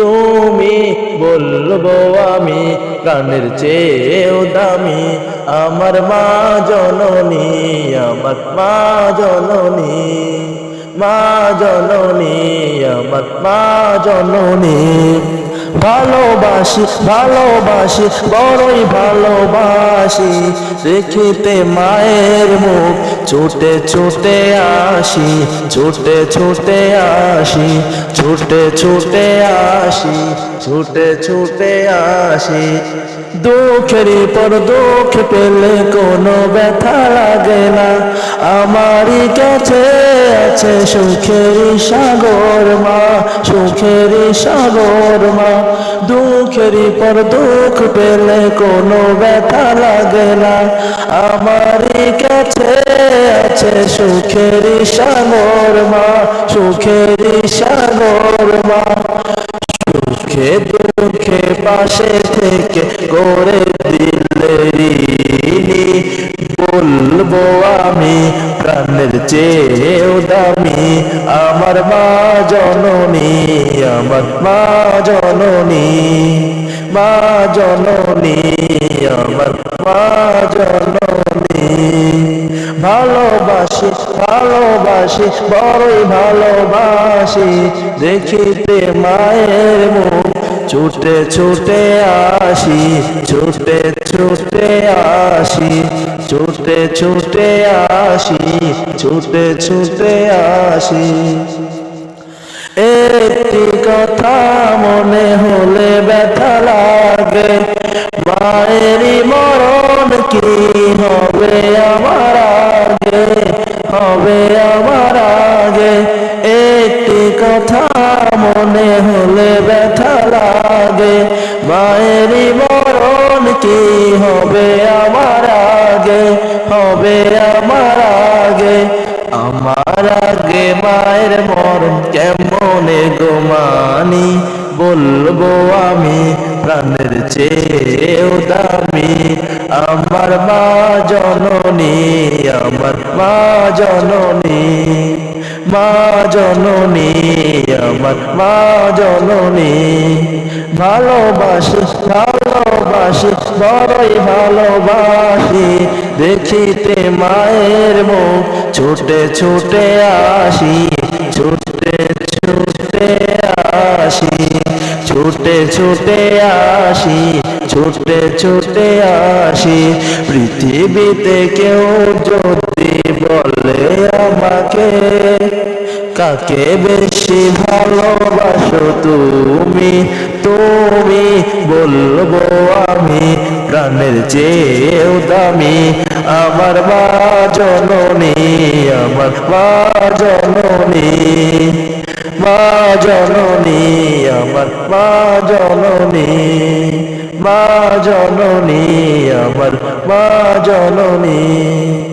তুমি বলব আমি প্রাণের চেয়েও দামি। আমার মা জননী, আমার মা জননী মা জননী, আমার মা জননী। ভালোবাসি ভালোবাসি, বড়ই ভালোবাসি। দেখিতে মায়ের মুখ, ছুটে ছুটে আসি, ছুটে ছুটে আসি, ছুটে ছুটে আসি, ছুটে ছুটে আসি। দুঃখেরই পর দুঃখ পেলে কোনো ব্যথা লাগে না। আমারই কাছে আছে সুখেরই সাগর মা। সুখেরই সাগর মা দুঃখেরই পর দুঃখ পেলে কোনো ব্যথা লাগে না। আমারই কাছে আছে সুখেরই সাগর মা সুখেরই সাগর মা। সুখে দুঃখে পাশে থেকে গড়ে দিলে বলব আমি প্রাণের চেয়েও দামি। আমার মা জননী, আমার মা জননী মা জননী, আমার মা জননী। ভালোবাসি ভালোবাসি, বড়ই ভালোবাসি, দেখিতে মায়ের মুখ, ছুটে ছুটে আসি, ছুটে ছুটে আসি, ছুটে ছুটে আসি, ছুটে ছুটে আসি। একটি কথা মনে হলে ব্যথা লাগে, মায়েরই মরণ কি হবে আমার আগে? হবে আমার আগে। একটি কথা মনে হলে ব্যথা লাগে, মায়েরই হবে আমার আগে, হবে আমার আগে। আমার আগে মায়ের মরণ কেমনে গোমানি বলব আমি প্রাণের চেয়েও দামি। আমার মা জননী, আমার মা জননী। মা জননী, আমার মা জননী, ভালোবাসি ভালোবাসি, বড়ই ভালোবাসি। দেখিতে মায়ের মুখ, ছুটে ছুটে আসি, ছুটে ছুটে আসি। ছুটে ছুটে আসি, ছুটে ছুটে আসি। পৃথিবীতে কেউ যদি বলে আমাকে, কাকে বেশি ভালোবাসো তুমি? তুমি বলব আমি প্রাণের চেয়েও দামি। আমার মা জননী, আমার মা জননী মা জননী আমার মা জননী মা জননী আমার মা জননী।